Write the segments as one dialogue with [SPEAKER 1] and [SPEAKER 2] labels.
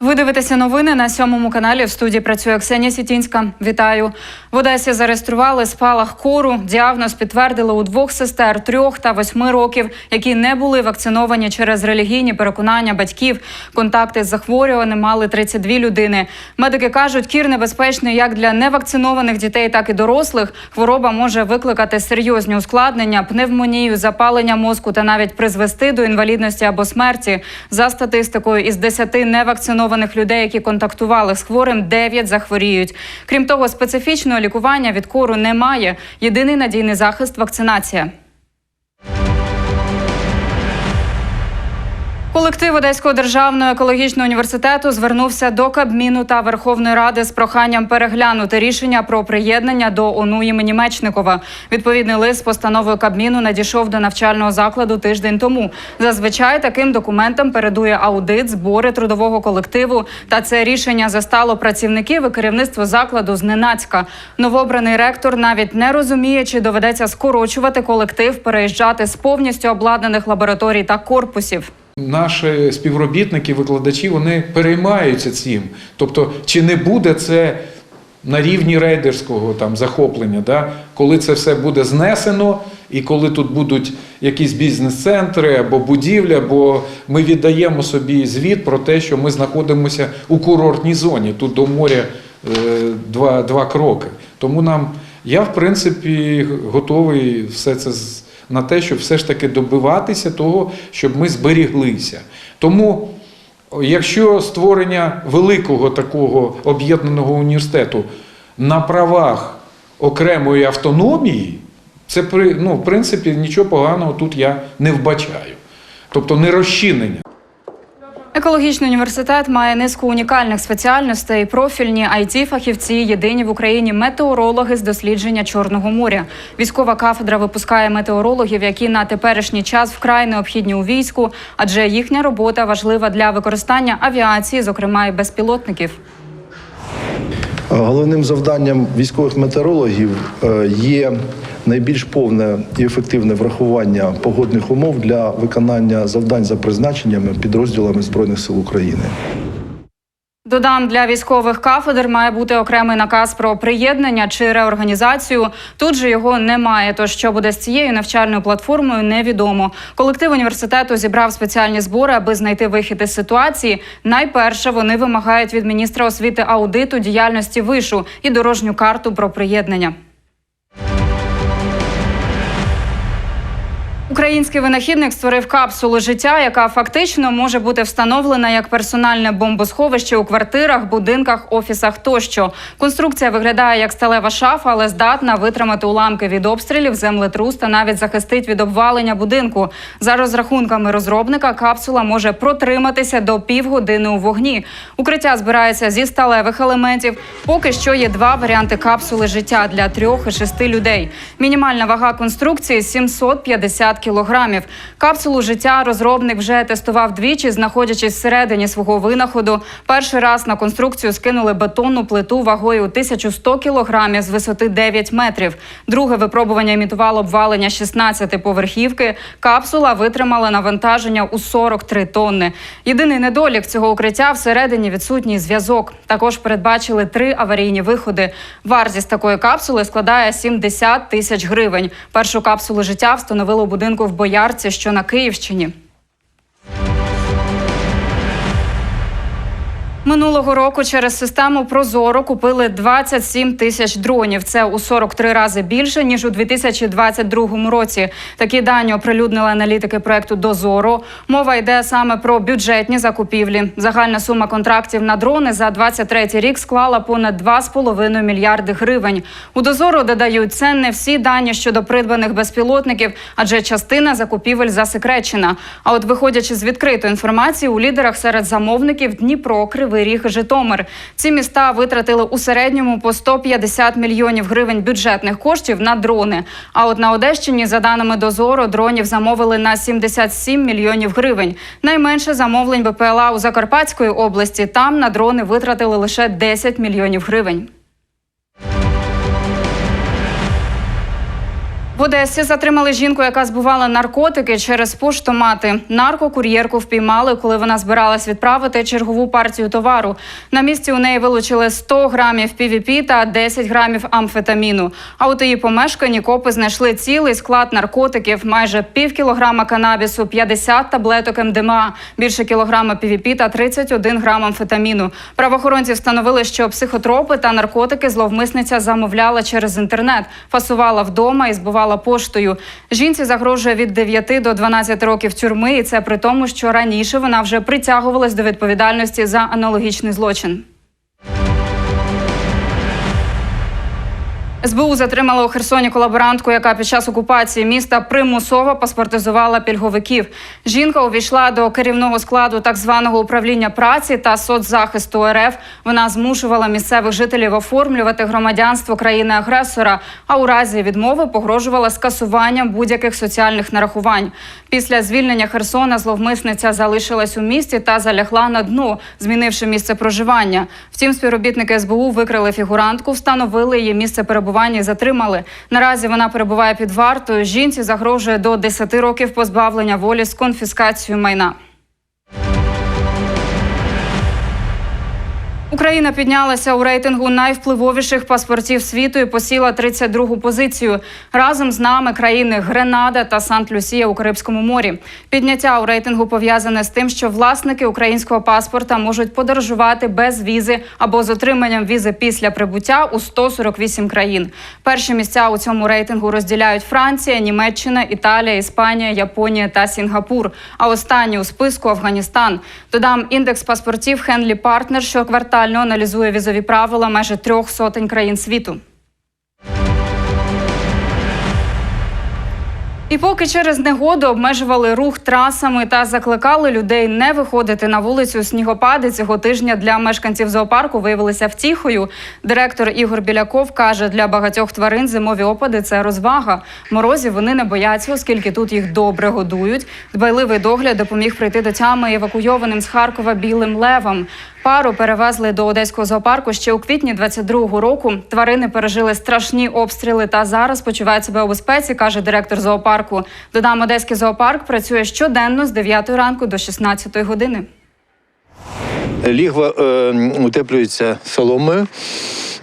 [SPEAKER 1] Ви дивитеся новини на сьомому каналі. В студії працює Ксенія Сітінська. Вітаю. В Одесі зареєстрували спалах кору. Діагноз підтвердили у двох сестер трьох та восьми років, які не були вакциновані через релігійні переконання батьків. Контакти з захворюваним мали 32 людини. Медики кажуть, кір небезпечний як для невакцинованих дітей, так і дорослих. Хвороба може викликати серйозні ускладнення, пневмонію, запалення мозку та навіть призвести до інвалідності або смерті. За статистикою, із 10 невакцинованих людей, які контактували з хворим, 9 захворіють. Крім того, специфічного лікування від кору немає. Єдиний надійний захист вакцинація. Колектив Одеського державного екологічного університету звернувся до Кабміну та Верховної Ради з проханням переглянути рішення про приєднання до ОНУ імені Мечникова. Відповідний лист з постановою Кабміну надійшов до навчального закладу тиждень тому. Зазвичай таким документам передує аудит, збори трудового колективу. Та це рішення застало працівників і керівництво закладу зненацька. Новообраний ректор навіть не розуміє, чи доведеться скорочувати колектив, переїжджати з повністю обладнаних лабораторій та корпусів.
[SPEAKER 2] Наші співробітники, викладачі, вони переймаються цим. Тобто, чи не буде це на рівні рейдерського там захоплення, да? коли це все буде знесено, і коли тут будуть якісь бізнес-центри або будівлі, або ми віддаємо собі звіт про те, що ми знаходимося у курортній зоні. Тут до моря е, два, два кроки. Тому нам я, в принципі, готовий все це на те, щоб все ж таки добиватися того, щоб ми зберіглися. Тому, якщо створення великого такого об'єднаного університету на правах окремої автономії, це ну, в принципі нічого поганого тут я не вбачаю. Тобто не розчинення.
[SPEAKER 1] Екологічний університет має низку унікальних спеціальностей. Профільні it фахівці єдині в Україні метеорологи з дослідження Чорного моря. Військова кафедра випускає метеорологів, які на теперішній час вкрай необхідні у війську, адже їхня робота важлива для використання авіації, зокрема і безпілотників.
[SPEAKER 3] Головним завданням військових метеорологів е, є найбільш повне і ефективне врахування погодних умов для виконання завдань за призначеннями підрозділами Збройних сил України.
[SPEAKER 1] Додам для військових кафедр має бути окремий наказ про приєднання чи реорганізацію. Тут же його немає. Тож що буде з цією навчальною платформою, невідомо. Колектив університету зібрав спеціальні збори, аби знайти вихід із ситуації. Найперше вони вимагають від міністра освіти аудиту діяльності вишу і дорожню карту про приєднання. Український винахідник створив капсулу життя, яка фактично може бути встановлена як персональне бомбосховище у квартирах, будинках, офісах тощо. Конструкція виглядає як сталева шафа, але здатна витримати уламки від обстрілів, землетрус та навіть захистить від обвалення будинку. За розрахунками розробника, капсула може протриматися до півгодини у вогні. Укриття збирається зі сталевих елементів. Поки що є два варіанти капсули життя для трьох і шести людей. Мінімальна вага конструкції 750 кілограмів. Капсулу життя розробник вже тестував двічі, знаходячись всередині свого винаходу. Перший раз на конструкцію скинули бетонну плиту вагою 1100 кілограмів з висоти 9 метрів. Друге випробування імітувало обвалення 16 поверхівки. Капсула витримала навантаження у 43 тонни. Єдиний недолік цього укриття всередині відсутній зв'язок. Також передбачили три аварійні виходи. Вартість такої капсули складає 70 тисяч гривень. Першу капсулу життя встановили у будинку в Боярці, що на Київщині. Минулого року через систему Прозоро купили 27 тисяч дронів. Це у 43 рази більше ніж у 2022 році. Такі дані оприлюднили аналітики проекту Дозоро. Мова йде саме про бюджетні закупівлі. Загальна сума контрактів на дрони за 23 рік склала понад 2,5 мільярди гривень. У Дозоро додають це не всі дані щодо придбаних безпілотників, адже частина закупівель засекречена. А от виходячи з відкритої інформації, у лідерах серед замовників Дніпро, Кривий Ріг, Житомир. Ці міста витратили у середньому по 150 мільйонів гривень бюджетних коштів на дрони. А от на Одещині, за даними Дозору, дронів замовили на 77 мільйонів гривень. Найменше замовлень БПЛА у Закарпатської області. Там на дрони витратили лише 10 мільйонів гривень. В Одесі затримали жінку, яка збувала наркотики через поштомати. Наркокур'єрку впіймали, коли вона збиралась відправити чергову партію товару. На місці у неї вилучили 100 грамів PVP та 10 грамів амфетаміну. А у її помешканні копи знайшли цілий склад наркотиків, майже пів кілограма канабісу, 50 таблеток МДМА, більше кілограма PVP та 31 грам амфетаміну. Правоохоронці встановили, що психотропи та наркотики зловмисниця замовляла через інтернет, фасувала вдома і збувала поштою. Жінці загрожує від 9 до 12 років тюрми, і це при тому, що раніше вона вже притягувалась до відповідальності за аналогічний злочин. СБУ затримала у Херсоні колаборантку, яка під час окупації міста примусово паспортизувала пільговиків. Жінка увійшла до керівного складу так званого управління праці та соцзахисту РФ. Вона змушувала місцевих жителів оформлювати громадянство країни-агресора, а у разі відмови погрожувала скасуванням будь-яких соціальних нарахувань. Після звільнення Херсона зловмисниця залишилась у місті та залягла на дно, змінивши місце проживання. Втім, співробітники СБУ викрили фігурантку, встановили її місце перебування і затримали. Наразі вона перебуває під вартою. Жінці загрожує до 10 років позбавлення волі з конфіскацією майна. Україна піднялася у рейтингу найвпливовіших паспортів світу і посіла 32-гу позицію. Разом з нами країни Гренада та Сант-Люсія у Карибському морі. Підняття у рейтингу пов'язане з тим, що власники українського паспорта можуть подорожувати без візи або з отриманням візи після прибуття у 148 країн. Перші місця у цьому рейтингу розділяють Франція, Німеччина, Італія, Іспанія, Японія та Сінгапур. А останні у списку Афганістан. Додам індекс паспортів Хенлі Партнер, що квартально аналізує візові правила майже трьох сотень країн світу. І поки через негоду обмежували рух трасами та закликали людей не виходити на вулицю, снігопади цього тижня для мешканців зоопарку виявилися втіхою. Директор Ігор Біляков каже, для багатьох тварин зимові опади це розвага. Морозів вони не бояться, оскільки тут їх добре годують. Дбайливий догляд допоміг прийти до тями евакуйованим з Харкова білим левам. Пару перевезли до одеського зоопарку ще у квітні 22-го року. Тварини пережили страшні обстріли та зараз почувають себе у безпеці, каже директор зоопарку. Додам, одеський зоопарк працює щоденно з 9 ранку до 16 години.
[SPEAKER 4] Лігва е, утеплюється соломою.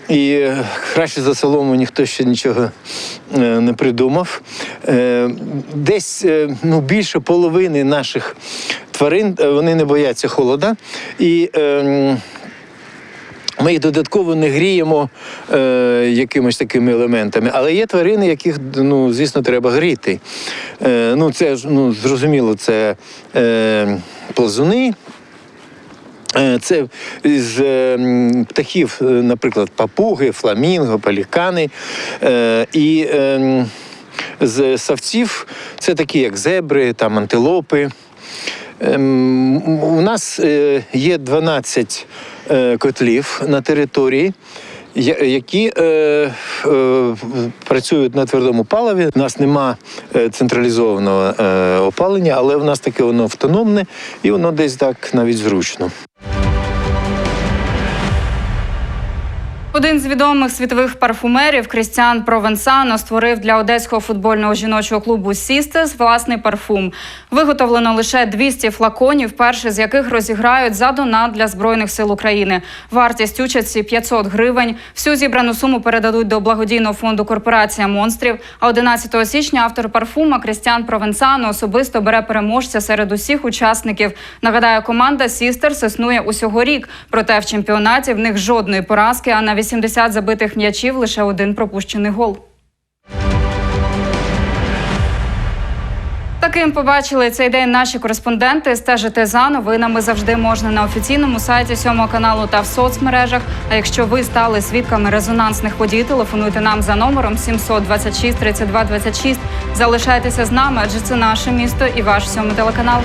[SPEAKER 4] І краще за солому ніхто ще нічого е, не придумав. Е, десь е, ну, більше половини наших тварин е, вони не бояться холода. І е, ми їх додатково не гріємо е, якимось такими елементами. Але є тварини, яких, ну, звісно, треба гріти. Е, ну, це ну, зрозуміло, це е, плазуни. Е, Це з е, птахів, наприклад, папуги, фламінго, пелікани. І е, з савців це такі, як зебри, там, антилопи. Ем, У нас е, є 12 е, котлів на території. Які е, працюють на твердому паливі. У нас нема централізованого опалення, але в нас таке воно автономне і воно десь так навіть зручно.
[SPEAKER 1] Один з відомих світових парфумерів Крістіан Провенсано створив для одеського футбольного жіночого клубу Сістес власний парфум. Виготовлено лише 200 флаконів, перший з яких розіграють за донат для збройних сил України. Вартість участі 500 гривень. Всю зібрану суму передадуть до благодійного фонду Корпорація монстрів. А 11 січня автор парфума Крістіан Провенсано особисто бере переможця серед усіх учасників. Нагадаю, команда Сістерс існує усього рік. Проте в чемпіонаті в них жодної поразки, а на 80 забитих м'ячів лише один пропущений гол. Таким побачили цей день наші кореспонденти. Стежити за новинами завжди можна на офіційному сайті сьомого каналу та в соцмережах. А якщо ви стали свідками резонансних подій, телефонуйте нам за номером 726 32 26. Залишайтеся з нами, адже це наше місто і ваш сьомий телеканал.